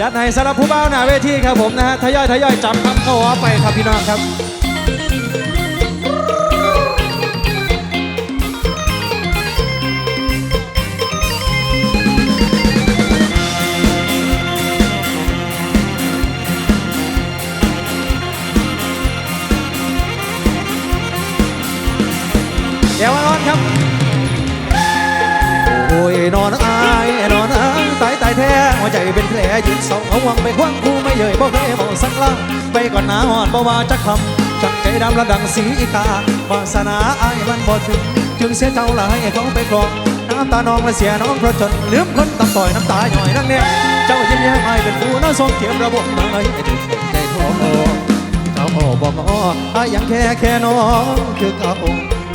จัดให้สำหรับผู้บ่าวหน้าเวทีครับผมนะฮะทยอยทยอยจับคำเข้าไปครับพี่น้องครับเดี๋ยวนอนครับ โอ้ยนอนอา ใจเป็นแผลยืนเศร้าเอาหวังไปคว้างคู่ไม่เย่ยบ่เคยบอกสักลังไปก่อนหนาหอนบ่ว่าจะคำจังใจดำระดังสีกาวาสนาอายมันบ่ถึงจึงเสียเจ้าหลายเขาไปกรองน้ำตานองและเสียน้องเพราะจนลืมคนตำต่อยน้ำตาหน่อยนั่งเนี่ยเจ้ายิ้มแย้มอายเป็นผู้น่าทรงเทียมระบบเมยใจโทเจ้าบอกอ้ออายังแค่แค่น้องคือเขา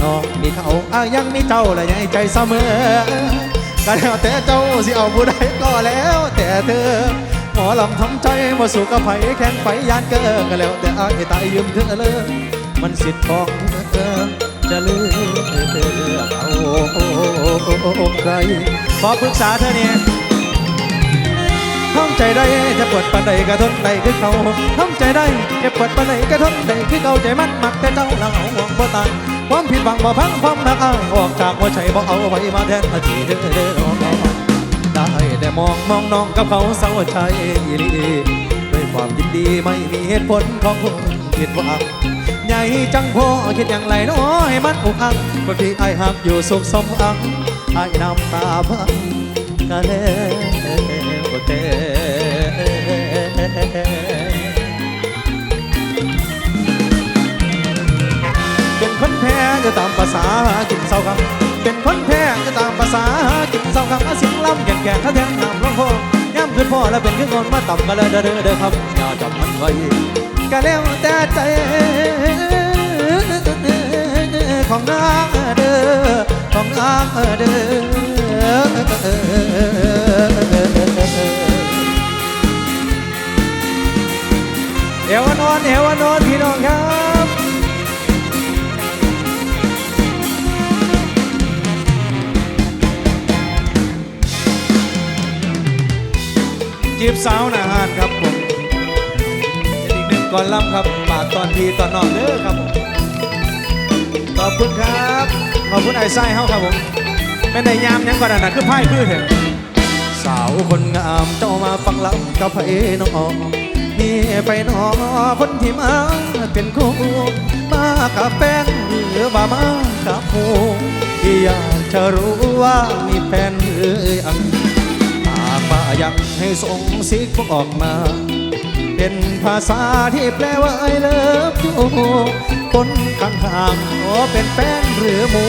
น้องมีเขาอายังมีเจ้าและยังใจเสมอ ก็แล้วแต่เจ้าสิเอาผู้ใดก็แล้วแต่เธอ หมอลำทำใจมาสู่กับไผแข่งไฟยานเกอก็แล้วแต่อายตายยืมเธอเลยมันสิทธิ์ของเธอจะเลือกเธอเอาใครขอปรึกษาเธอเนี่ยทำใจได้จะปวดปันใดกระทนใดคือเขาทำใจได้จะปวดปันใดกระทนใดคือเขาใจมันมักแต่เจ้าหลังห่วงบ่ตาย ความผิดหวังบ่พังความหักอ้ายออกจากหัวใจบ่เอาไว้มาแทนอาทีเด้อเด้อได้แต่มองมองน้องกับเขาเศร้าใจอีลีด้วยความยินดีไม่มีเหตุผลของคนผิดหวังใหญ่จังพ่อคิดอย่างไรน้อยมันอุกอังคนที่ไอ้หักอยู่สุขสมอังไอ้น้ำตาพังก็แล้วแต่ คนแพ้จะตามภาษาหากินเศร้าคำเป็นคนแพ้จะตามภาษาหากินเศร้าคำเสียงลำแก่แก่ข้าแทงน้ำร้องโคย่ำขึ้นพ่อแล้วเป็นขึ้นคนมาต่ำก็เลยเด้อเด้อเด้อครับอย่าจับมันไว้ก็แล้วแต่ใจของนางเด้อของนางเด้อเอวานอนเอวานอนพี่น้องครับ จีบสาวนาหานครับผมเป็นอีกหนึ่งก่อนลำครับปากตอนพีตอนนอกเด้อครับผมขอบคุณครับ ขอบคุณไอ้ไส้เฮาครับผมเป็นในยามยังก่อนนะคือไพ่คือเถอะสาวคนงามเจ้ามาฟังลำกับไผน้องมีไปนอคนที่มาเป็นคู่มากับแฟนหรือว่ามากับหมูที่อยากจะรู้ว่ามีแฟนหรือยัง มายังให้ส่งสิกออกมา เป็นภาษาที่แปลว่า I love you คนข้างๆโอเป็นแฟนหรือมู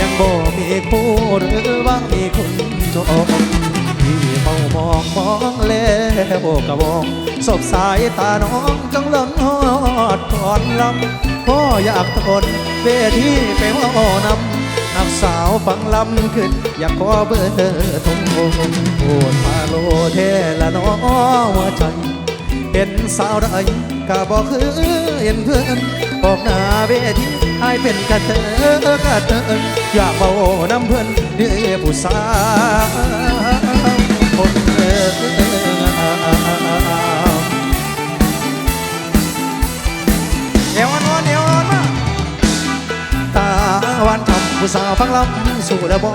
ยังบ่มีคู่หรือว่ามีคุณจบที่เมามองมองแล้วกระบองสบสายตาน้องจังล้นหอดก่อนลำพ่ออยากทนเวทีไปว่านำ สาวฟังลำขึ้น อยากขอเบอร์เธอทงโงโอดมาโลเทละน้อหัวใจ เห็นสาวใดก็บอกคือเห็นเพื่อนบอกหน้าเวทีไอายเป็นกระเทอกระเทออยากเบาน้ำเพื่อนเดือผู้สาวคนเออเอวอน ผู้สาวฟังลำสู่แล้วบ่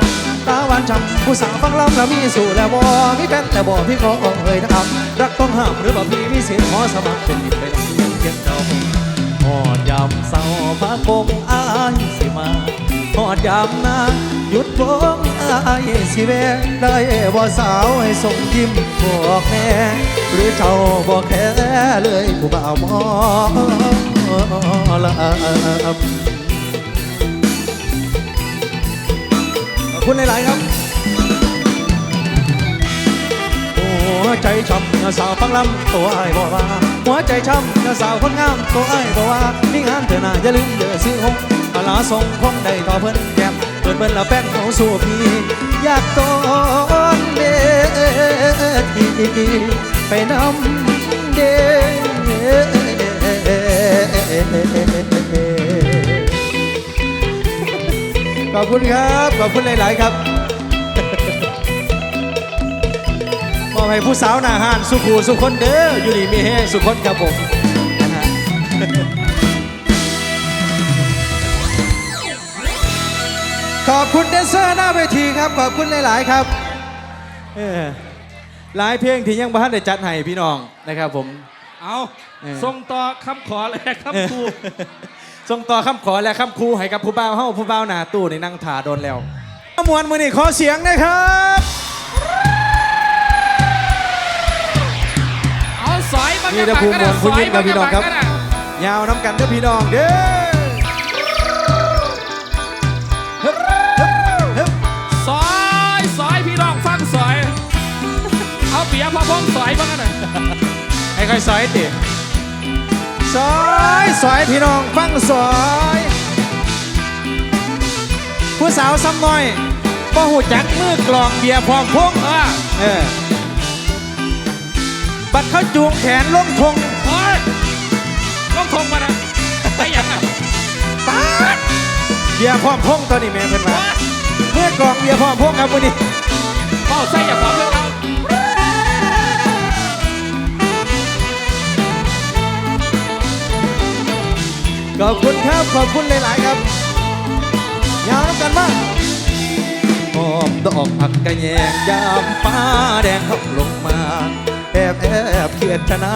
ตาหวานฉ่ำผู้สาวฟังลำแล้วมีสู่แล้วบ่มีแฟนแต่บ่พี่ขอเอ่ยนะครับ รักต้องห้ามหรือบ่พี่มีสิทธิ์ขอสมัครเป็นมิตรไปลำเลียงเพียงเจ้าหอดยามเศร้าพระคงอายสิมาหอดยามนาหยุดวงอายสิแวะได้บ่สาวให้ส่งยิ้มบอกแม่หรือเจ้าบ่แค่เลยผู้บ่าวมอลำ คุณหลาย ๆ ครับ หัวใจช้ำสาวฟังลำตัวไอ้บอกว่า หัวใจช้ำสาวคนงามตัวไอ้บอกว่านี่งานเถอะนะอย่าลืมเดือซื้อหงปลาส่งคงได้ต่อเพิ่นแก้มเปิดเบิ่นแล้วแป้นเขาสู่พี่อยากตอนเดทีไปน้ำเด ขอบคุณครับ ขอบคุณหลาย ๆ ครับมอบอบให้ผู้สาวหน้าห้านสุขูสุคนเด้ออยู่ดีมีแห้งสุคนครับผมนะฮะขอบคุณแดนเซอร์หน้าเวทีครับ ขอบคุณหลาย ๆ ครับเออหลายเพลงที่ยังบ้านได้จัดให้พี่น้องนะครับผม เอาเออ ส่งต่อคำขอเลยครับครู ส่งต่อคำขอและคำครูให้กับผู้บ่าวเฮาผู้บ่าวหน้าตู้ในนั่งถ่าโดนแล้วมวนมือนี่ขอเสียงนะครับเอาสอยบังนี่กะนะบังภูมิก็มได้วลสคุณอยยิ้มกับับงพี่กะน้องบังครับก็ได้ยาวน้ำกันเด้อพี่น้องเด้อฮึบฮึบฮึบสอยสอยพี่น้องฟังสอย เอาเปียพอพงสอยบังกันหน่อยให้ค่อยซอยติ ซอยซอยพี่น้องฟังซอยผู้สาวซ้ำน้อยบ่หูจักมือกลองเบียร์พร้อมพงเออเออบัดเขาจูงแขนลงทงโอ้ยต้องทงมานะไปอย่างอะป๊าดเบียร์พร้อมพงตัวนี้แม่เพิ่นมาโอ๊ยเมื่อกลองเบียร์พร้อมพงครับวันนี้เมาใส่อย่าขอเพื่อนเขา ขอบคุณครับ ขอบคุณหลาย ๆ ครับ ยาวน้ำกันมากหอมดอกผักกระแยงยามฟ้าแดงขับลงมาแอบแอบเขียดชนะ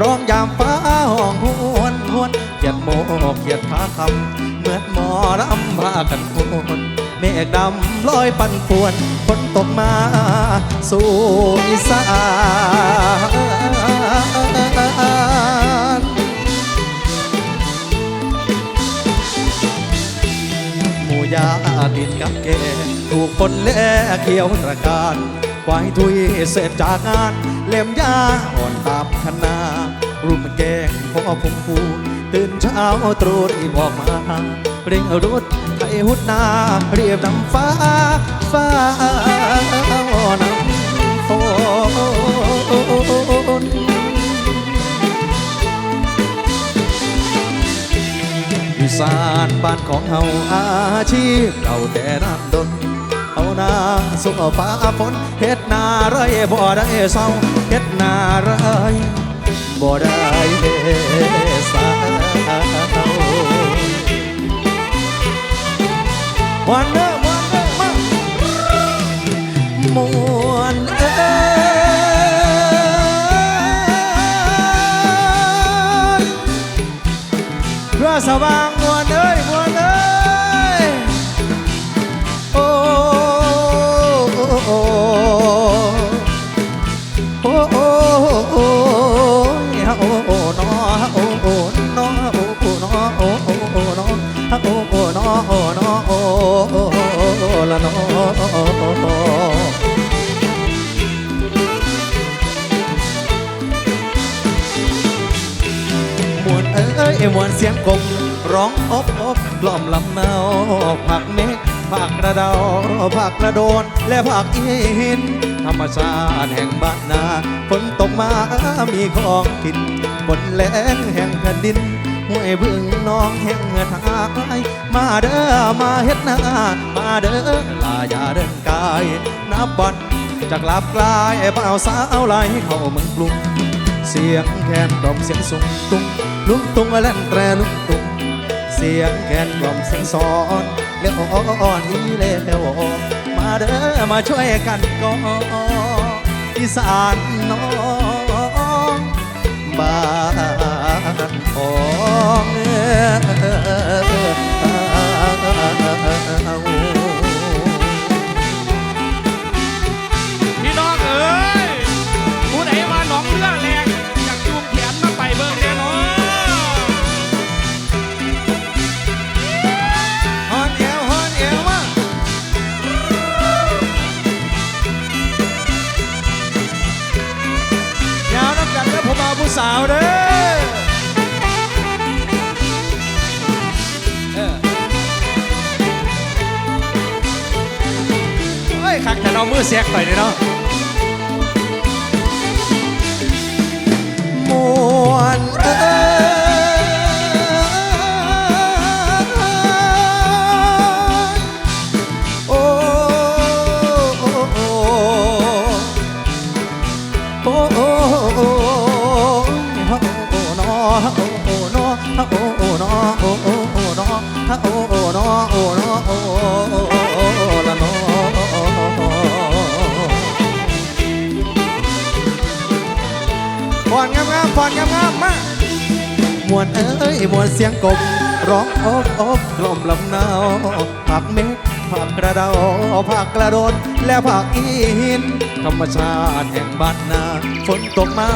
ร้องยามฟ้าห้องหวนหวนเขียดโมเขียดขาคำเหมือนหมอรำพากันโวนเมฆดำลอยปั่นป่วนฝนตกมา สู่อีสาน ยาดินกับแกถูกคนแลเขียวตระการควายทุยเสร็จจากงาน เล่มยาอ่อนตามคณารุมแกงพ่อผมพูตื่นเช้าตรู่รีบออกมาเร่งรถไทยหุดนา เรียบน้ำฟ้า ฟ้าอ่อน สานบ้านของเฮาอาชีพเราแต่น้ำดนเอานาสู้ฟ้าฝนเฮ็ดนาไรบ่ได้เศร้าเฮ็ดนาไรบ่ได้เศร้าวันเด้อวันเด้อมา สว่างมวลเอ้ย มวนเสียงกบร้องอบอบกล่อมลำเนาผักเมฆผักกระเดาผักกระโดน และผักอินธรรมชาติแห่งบ้านนาฝนตกมามีของกินฝนแรงแห่งแผ่นดินห้วยบึงน้องแห่งเงือทายมาเด้อมาเฮ็ดนามาเด้อลาอย่าเดินกายนับบันจากลาบกลายเบาวสาวไหลเข้าเมืองกรุงเสียงแคนกล่อมเสียงสุงตุ้ง ลุงตุงแล่นแตรลุงตุง เสียงแคนกล่อมเสียงสอนเลี้ยวอ่อนอีเลี้ยวมาเด้อมาช่วยกันก่ออีสานน้องบ้านของ เสียกหน่อยเนาะ ฟอนงามๆมามวนเอ้ยมวนเสียงกบร้องโอกอกกล่อมลำหนาวผักเม็ดผักกระเดาผักกระโดดและผักอีหิน ธรรมชาติแห่งบ้านนา ฝนตกมา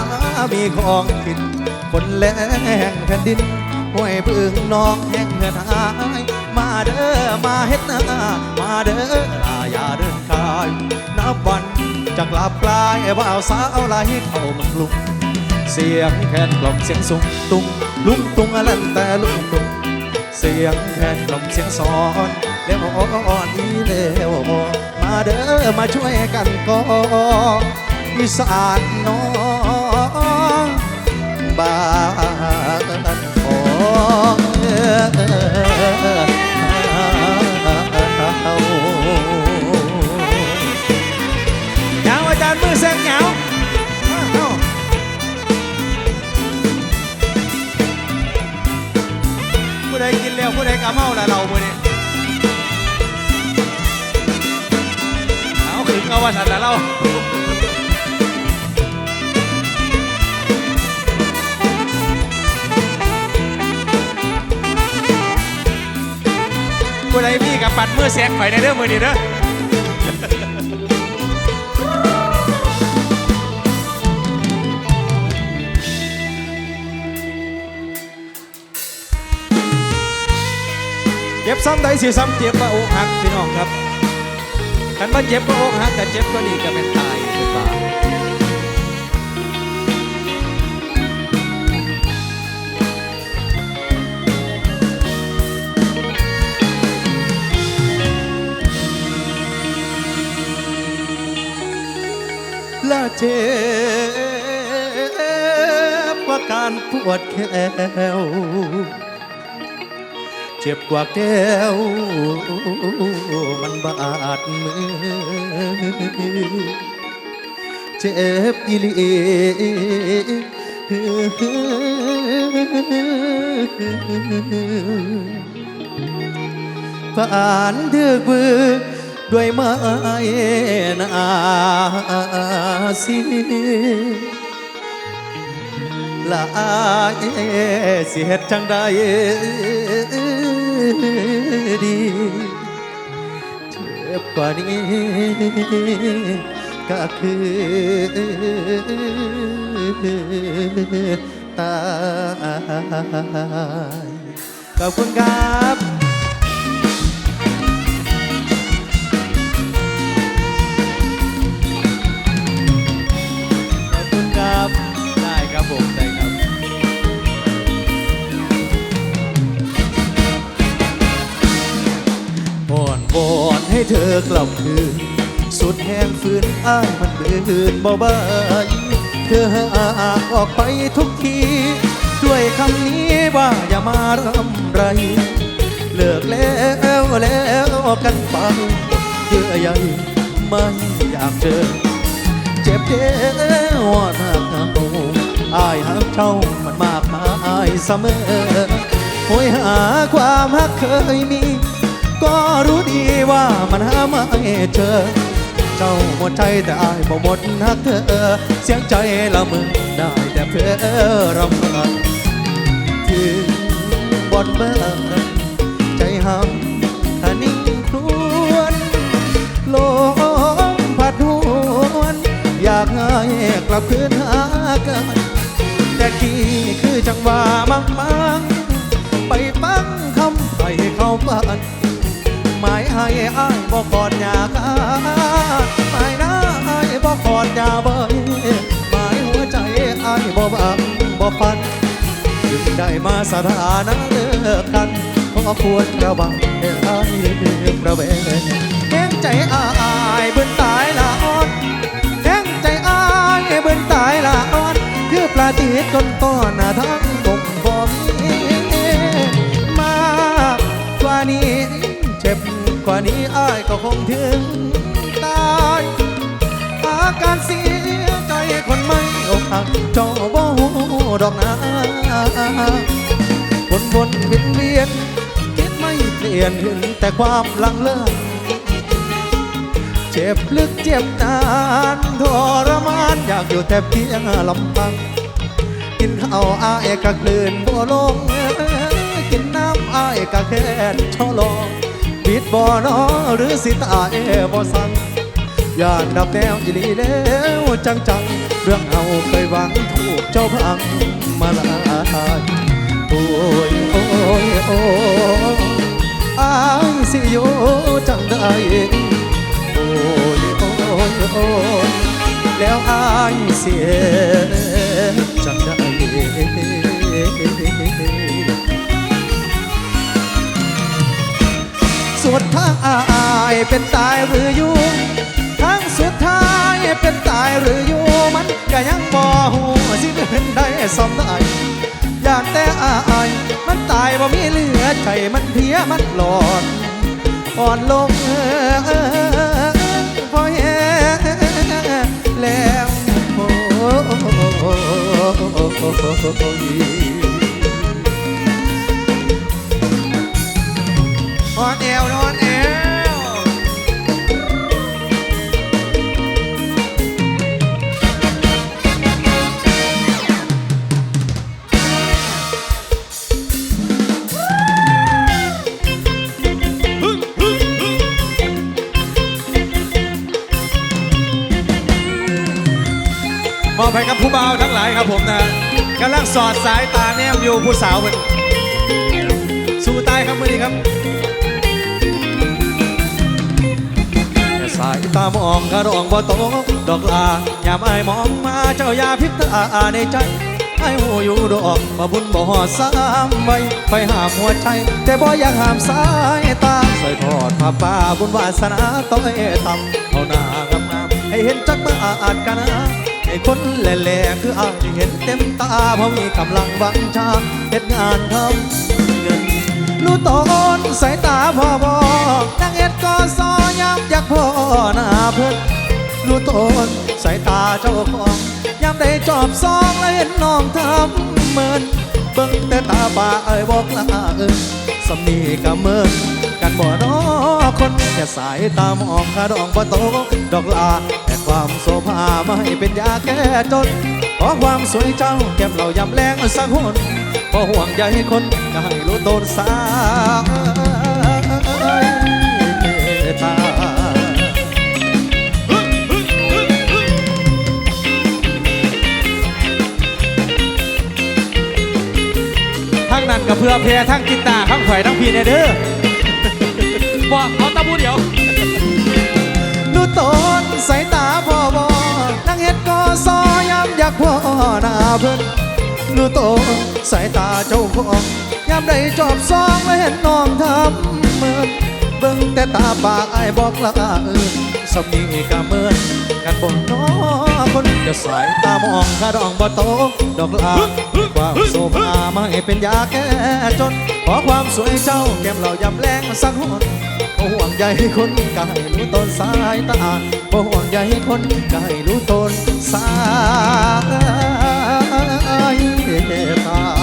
มีของกินฝนแรงแผ่นดินห้วยพึ่งน้องแห่งเงินหายมาเด้อมาเฮ็ดนามาเด้อลาอย่าเดินกายนับวันจะกลับกลายบ่าวสาวไหลเข้ามืองกรุง เสียงแคนกล่อมเสียงสุงตุงลุงตุงอลันแต่ลุงตุงเสียงแคนกล่อมเสียงสอนเล้วอ่อนอีเล้วมาเด้อมาช่วยกันก่อนอีสานน้อ กะเมาละเราเมื่อนี้เอาขึงเอาว่าสันละเราผู้ใดมีกับปัดมือแสกไฟในเด้อมือนี้เด้อ เจ็บซ้ำใดสิซ้ำเจ็บว่าอกหักพี่น้องครับคันว่าเจ็บก็อกหักแต่เจ็บก็นี่ก็เป็นตายเป็นบาละเจ็บว่าการปวดแขว จ็บกว่าแก้ว มันบาดมือ เจ็บอีหลีผ่านเดือกบือด้วยไม้นาสีลายสิเฮ็ดจังใด ดีเจ็บกว่านี้ก็คือตายขอบคุณครับขอบ เธอกลับคืน สุดแห่งฝืนอ้ายมันบืนบ่บายเธอหากออกไปทุกที ด้วยคำนี้ว่าอย่ามารำไร เลิกแล้วแล้วกันไปเยื่อใยไม่อยากเจอเจ็บเจ็บว่าหน้าเอาอายหักเจ้ามันมากมายเสมอโหยหาความฮักเคยมี ก็รู้ดีว่ามันหาไม่เจอ เจ้าหมดใจแต่อายบ่หมดฮักเธอ เสียงใจละมึงได้แต่เพื่อรำพันถึงบอนเบอร์ใจห้ำถ้านิ่งครวนลมพัดหวนอยากให้กลับคืนหากัน แต่กี้คือจังหวะมังมังไปฟังคำให้เขาบ้าน มายให้อ้ายบอกอดอยากอาหมายนะอ้ายบอกอดอยาเบยหมายหัวใจอ้ายบ่บังบ่ฟันจึงได้มาสถานะเลิกกันขอควรระวังให้อายระแวงแห้งใจอายเบิ่นตายละอ่อนแห้งใจอายเบิ่นตายละอ่อนคือปลาตีดต้นต้อนน้าทั้งกงบ่มีมากว่านี้ กว่านี้อายก็คงถึงตายอาการเสียใจคนไม่อกหักเจ้าบ่หูดอกนะวนวนเวียนเวียนคิดไม่เปลี่ยนเห็นแต่ความหลังเลิกเจ็บลึกเจ็บนานทรมานอยากอยู่แต่เพียงลำพังกินข้าวอายกะคลื่นบ่ลงกินน้ำอายกะแค่นชอลอง บิดบ่อนอหรือสิตายบ่สั่งย่านดับแนวอีลีแล้วจังจังเรื่องเอาเคยหวังถูกเจ้าพังมาลายโอ้ยโอ้ยโอ้อายสิอยู่จังได้โอ้ยโอ้ยโอ้ยแล้วอายเสีย ดท้ายเป็นตายหรืออยู่ทั้งสุดท้ายเป็นตายหรืออยู่มันก็ยังบ่หูสิเป็นได้สมได้อยากแต่อายมันตายบ่มีเหลือใจมันเพียมันหลอดอ่อนลงเออเออเออพอแย่แล้วโอ้ อ่อนเอวนอนเอวมอบให้กับผู้บ่าวทั้งหลายครับผมนะกำลังสอดสายตาแนมอยู่ผู้สาวเป็นสู้ตายครับมือนี้ครับ ตามองกระดองบ่ตกดอกลายามไอายมองมาเจ้ายาพิษตาในใจไอ้หูอยู่ดอกมาบุญบ่หอดสามไว้ไปหามหัวใจ แต่บ่อยากหามสายตาใส่ทอดผ้าป่าบุญวาสนาต้องเอทำเอาหน้างามให้เห็นจักมาอาจกันนะไอ้คนแหล่ๆคืออายเห็นเต็มตาเพราะมีกำลังวังชาเฮ็ดงานทำเงินรู้ตนสายตาพ่อบอกนังเอ็ดก็ซ้อ ยามอยากพ่อหน้าเพิ่นรู้ตนสายตาเจ้าของยามได้จอบซองแล้วเห็นน้องทำเหมือนเบิ่งแต่ตาบ่าเอ้ยบอกลาเอิ้นสำนีกะเมินกันบ่น้อคนแค่สายตามองคาดองบ่โตดอกลาแต่ความโสภาไม่เป็นยาแก้จนขอความสวยเจ้าแก้มเรายำแรงสักคนพอห่วงใยคนก็ให้รู้ตนสา ทั้งนั้นก็เพื่อเพทั้งกีตาร์ทั้งไข่ทั้งพีเนเด้อบอกเอาตะบูเดียวดูตนสายตาพ่อบอนั่งเฮ็ดก็ซอย้ำอยากพ่อหน้าเพิ่นดูตนสายตาเจ้าของย้ำได้จอบซองและเห็นน้องทำเหมือน เบิ่งแต่ตาปากไอ้บอกละเอินสำนีกะเมินกันบ่น้อคนจะสายตามองคาดองบ่โตดอกลาความโซภาไม่เป็นยาแก้จนขอความสวยเจ้าแก้มเรายำแรงสักหนบ่ห่วงใยคนก็ให้รู้ตนสายตาบ่ห่วงใยคนก็ให้รู้ตนสายตา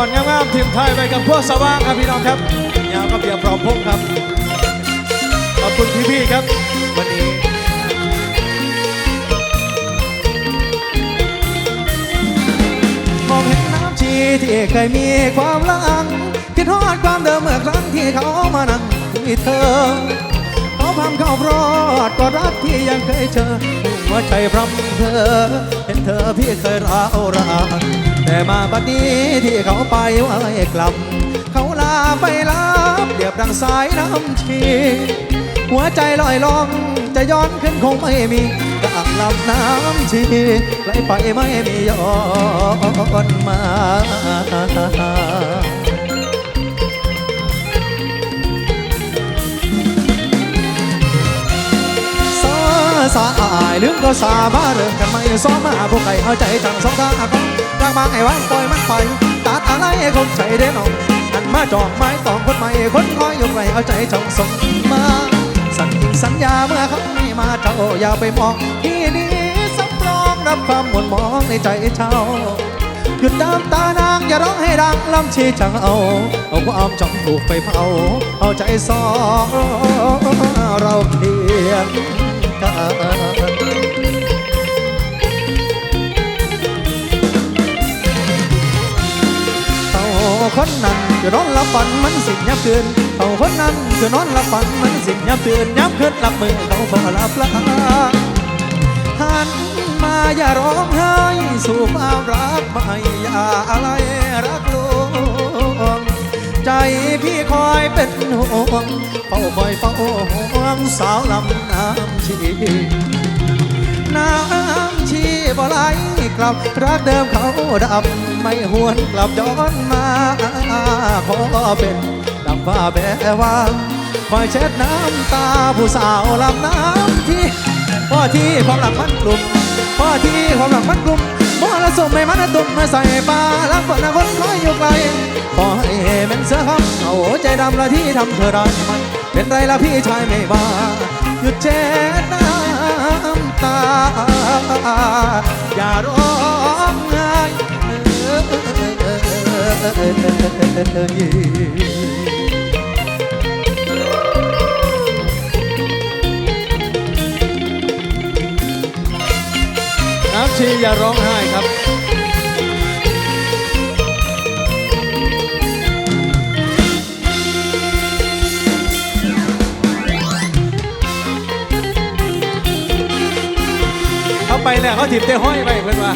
อนงามๆทีมไทยไปกับพวกสว่างครับพี่น้องครับยาวกับเบียร์พร้อมพงษ์ครับขอบคุณพี่ๆครับ วันนี้มองเห็นน้ำชีที่เคยมีความลังคิดทอดความเดิมเมื่อครั้งที่เขามานั่งที่เธอเขาพามเข้ารอดก็รักที่ยังเคยเจอหัวใจพร้ำเธอ เห็นเธอพี่เคยร้าวราน แต่มาบัดนี้ที่เขาไปไว้กลับ เขาลาไปรับเรียบดังสายน้ำชี หัวใจลอยลองจะย้อนขึ้นคงไม่มีกลางลำน้ำชีไหลไปไม่มีย้อนมาสาสายลืมก็สามาเริ่มกันไม่ซ้อมมาพวกไก่เอาใจจังสองตาของ กลางบางไอ้วางปล่อยมันไปตัดอะไรคนใจเด่นออกอันมาจอกไม้ตองคนใหม่คนคอยอยู่ไกลเอาใจจังส่งมาสัญญิงสัญญาเมื่อเขาไม่มาเจ้าอย่าไปมองที่นี่สำรองรับความหม่นหมองในใจเจ้าหยุดน้ำตานางอย่าร้องให้ดังลำชีจังเอาเอาความจองถูกไปเผาเอาใจสองเราเคียงกัน คนนั้นคือนอนหลับฝันมันสิยับคืนเขาคนนั้นคือนอนหลับฝันมันสิยับคืนยับคืนหลับมือเขาบ่หลับละหันมาอย่าร้องไห้สู่ความรักไม่อย่าอะไรรักลวงใจพี่คอยเป็นห่วงเฝ้าคอยเฝ้าห่วงสาวลำน้ำชีน้ำชี บ่ไหลกลับรักเดิมเขาดำไม่หวนกลับย้อนมาขอเป็นดังฟ้าแบว่างคอยเช็ดน้ำตาผู้สาวลำน้ำที่พ่อที่ความหลังมันกลุ่มพ่อที่ความหลังมันกลุ่มมอละสมไม่มันตุ่มมาใส่ปลาลักฝนคนคอยอยู่ไกลขอให้เม็นเสือคำเอาใจดำละที่ทำเธอได้ไหมันเป็นไรละพี่ชายไม่ว่าหยุดเช็ดน้ำ ตา อย่าร้องไห้น้ำชีอย่าร้องไห้ครับ ไปแล้วเขาถิบเต้ห้อยไปเพื่อนว่า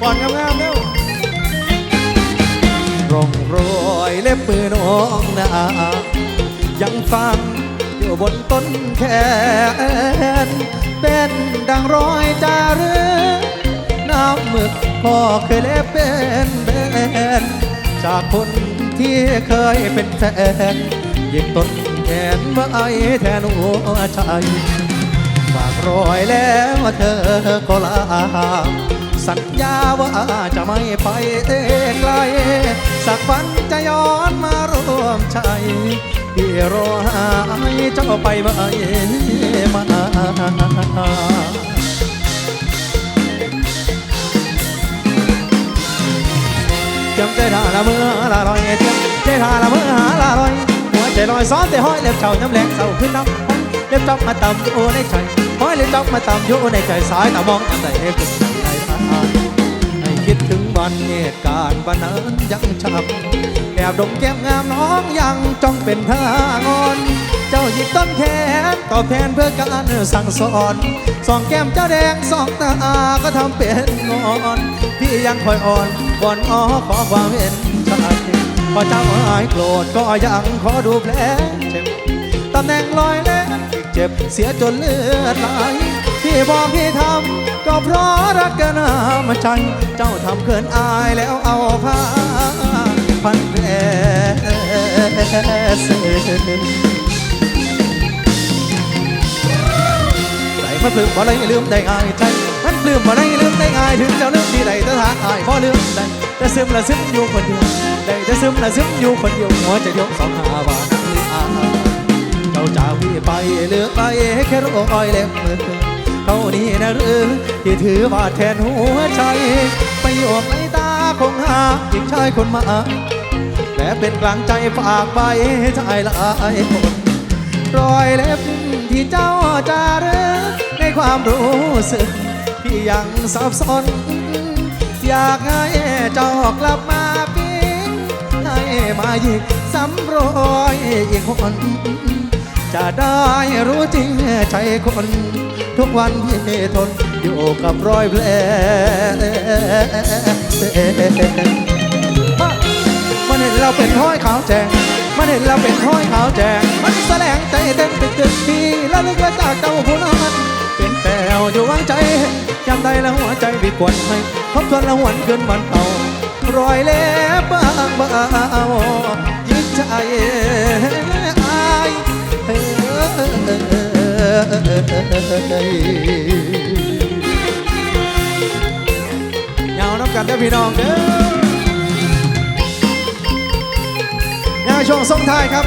ก่อนงามๆเร็วร่องรอยเล็บมือน้องนายังฟังอยู่บนต้นแขนเป็นดังรอยจารึกน้ำหมึกพ่อเคยเล็บเป็นแบนจากคนที่เคยเป็นแฟนหยิบต้น แขนไว้แทนหัวใจฝากรอยแล้วเธอก็ลา สัญญาว่าจะไม่ไปไกล สักวันจะย้อนมาร่วมใจพี่รอหาเจ้าไปไม่มาเตรียมใจท่าละเมื่อละลอยเตรียมใจท่าละเมื่อหาละลอย หัวใจลอยซ้อนแต่ห้อยเล็บเจ้าน้ำแรงเศร้าขึ้นน้ำเล็บจับมาต่ำอยู่ในใจห้อยเล็บจับมาต่ำอยู่ในใจสายตามองอันใดเป็นใจทานให้คิดถึงวันเหตุการณ์วันนั้นยังช้ำแอบดมแก้มงามน้องยังจ้องเป็นท่างอนเจ้าหยิบต้นแขนตอบแทนเพื่อการสั่งสอนสองแก้มเจ้าแดงสองตาก็ทำเป็นงอนพี่ยังคอยอ่อนวอนอ้อขอความเห็นใจ พอเจ้าหายโกรธก็ยังขอดูแผลเจ็บตำแหน่งลอยเล่นเจ็บเสียจนเลือดไหลพี่บอกพี่ทำก็เพราะรักกันมาใจเจ้าทำเกินอายแล้วเอาผ้าพันแผลเสียใจมันปลื้มบ่ได้ลืมได้ง่ายใจ มันลื้มบ่ได้ลืมได้ง่ายถึงเจ้าลืมที่ใดแต่ทางอายบ่ลืมได้แต่ซึมละซึมอยู่คนเดียวได้แต่ซึมละซึมอยู่คนเดียวหัวใจยกสองหาบานักอาเจ้าจากพี่ไปเลือไปแค่รอยเล็บมือเท่านี้นะหรือที่ถือว่าแทนหัวใจไปโยกในตาคงหาอีกชายคนมาแต่เป็นกลางใจฝากไปให้ใจหลายคนรอยเล็บที่เจ้าจารึกในความรู้สึก ยังสับสน อยากให้เจ้ากลับมาปิ้งให้มาหยิกสำรอยอีกคน จะได้รู้จริงใจคน ทุกวันที่ทนอยู่กับรอยแผลมันเห็นเราเป็นห้อยขาวแจงมันเห็นเราเป็นห้อยขาวแจงมันแสลงใจเต้นตึกตึกทีแล้วลึกว่าจากเจ้าผู้นั้นเป็น วอยู่วางใจจำได้แล้วหัวใจวิกวนให้ทบทวนแล้วหวนคืนมันเก่ารอยเล็บบางเบายิ่งใจอายเอ้ยยาน้ำกันเด้อพี่น้องเด้อยังช่วงส่งท้ายครับ